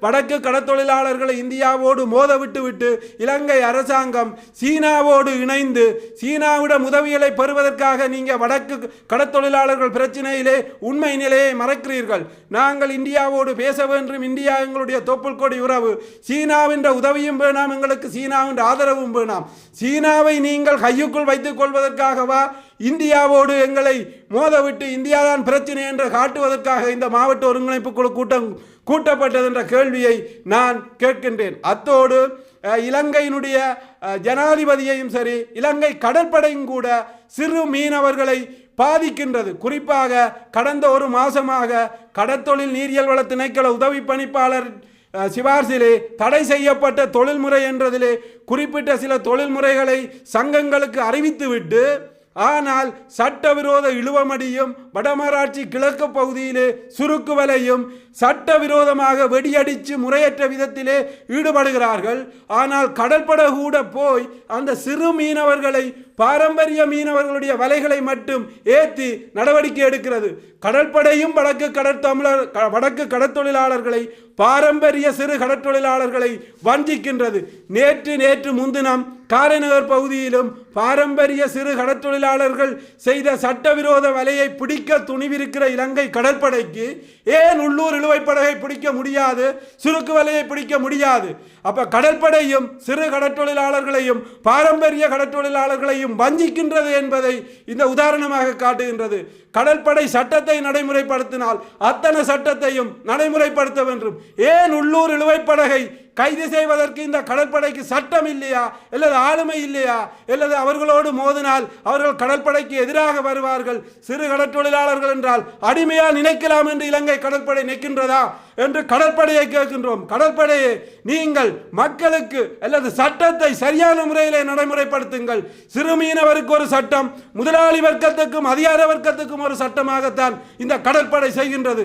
வடக்கு கடத்தொழிலாளர்களை இந்தியாவோடு மோத விட்டுவிட்டு இலங்கை அரசாங்கம் சீனாவோடு இணைந்து சீனாவிடம் உதவிகளை பெறுவதற்காக நீங்கள் வடக்கு கடத்தொழிலாளர்கள் பிரச்சனையிலே உண்மை நிலையை மறைக்கிறீர்கள். நாங்கள் இந்தியாவோடு பேச வேண்டும். இந்தியா எங்களுடைய தொப்புள் கொடி உறவு. சீனாவின்ற உதவியும் வேணாம். எங்களுக்கு சீனாவின் ஆதரவும் வேணாம். சீனாவை நீங்கள் கையுக்குள் வைத்துக் கொள்வதற்காகவா? இந்தியாவோடு எங்களை மோதவிட்டு இந்தியாதான் பிரச்சனை என்று காட்டுவதற்காக இந்த மாவட்ட ஒருங்கிணைப்பு குழு கூட்டம் கூட்டப்பட்டது என்ற கேள்வியை நான் கேட்கின்றேன். அத்தோடு இலங்கையினுடைய ஜனாதிபதியையும் சரி இலங்கை கடற்படையும் கூட சிறு மீனவர்களை பாதிக்கின்றது. குறிப்பாக கடந்த ஒரு மாசமாக கடற்தொழில் நீரியல் வள திணைக்கள உதவி பணிப்பாளர் அஹ், சிபார்சிலே தடை செய்யப்பட்ட தொழில்முறை என்றதிலே குறிப்பிட்ட சில தொழில்முறைகளை சங்கங்களுக்கு அறிவித்துவிட்டு ஆனால் சட்டவிரோத இழுவமடியும் வடமராட்சி கிழக்கு பகுதியிலே சுருக்குவலையும் சட்டவிரோதமாக வெடியடித்து முறையற்ற விதத்திலே ஈடுபடுகிறார்கள். ஆனால் கடற்பட கூட போய் அந்த சிறு மீனவர்களை பாரம்பரிய மீனவர்களுடைய வலைகளை மட்டும் ஏற்றி நடவடிக்கை எடுக்கிறது. கடற்படையும் வடக்கு கடற்தமிழர் க- வடக்கு கடற்தொழிலாளர்களை பாரம்பரிய சிறு கடற்தொழிலாளர்களை வஞ்சிக்கின்றது. நேற்று நேற்று முன்தினம் காரைநகர் பகுதியிலும் பாரம்பரிய சிறு கடற்தொழிலாளர்கள் செய்த சட்டவிரோத வலையை பிடிக்க துணிவிருக்கிற இலங்கை கடற்படைக்கு ஏன் உள்ளூர் இழுவைப்படகை பிடிக்க முடியாது சுருக்கு வலையை பிடிக்க முடியாது? அப்போ கடற்படையும் சிறு கடற்தொழிலாளர்களையும் பாரம்பரிய கடற்தொழிலாளர்களையும் வஞ்சிக்கின்றது என்பதை இந்த உதாரணமாக காட்டுகின்றது. கடற்படை சட்டத்தை நடைமுறைப்படுத்தினால் அத்தனை சட்டத்தையும் நடைமுறைப்படுத்த வேண்டும். ஏன் உள்ளூர் இழுவைப்படகை கைது செய்வதற்கு இந்த கடற்படைக்கு சட்டம் இல்லையா? அல்லது ஆளுமை இல்லையா? அல்லது அவர்களோடு மோதினால் அவர்கள் கடற்படைக்கு எதிராக வருவார்கள்? சிறு கடற்தொழிலாளர்கள் என்றால் அடிமையாக நினைக்கலாம் என்று இலங்கை கடற்படை நிற்கின்றதா? என்று கடற்படையை கேட்கின்றோம். கடற்படையை நீங்கள் மக்களுக்கு அல்லது சட்டத்தை சரியான முறையில் நடைமுறைப்படுத்துங்கள். சிறு மீனவருக்கு ஒரு சட்டம் முதலாளி வர்க்கத்துக்கும் அதிகார வர்க்கத்துக்கும் ஒரு சட்டமாகத்தான் இந்த கடற்படை செய்கின்றது.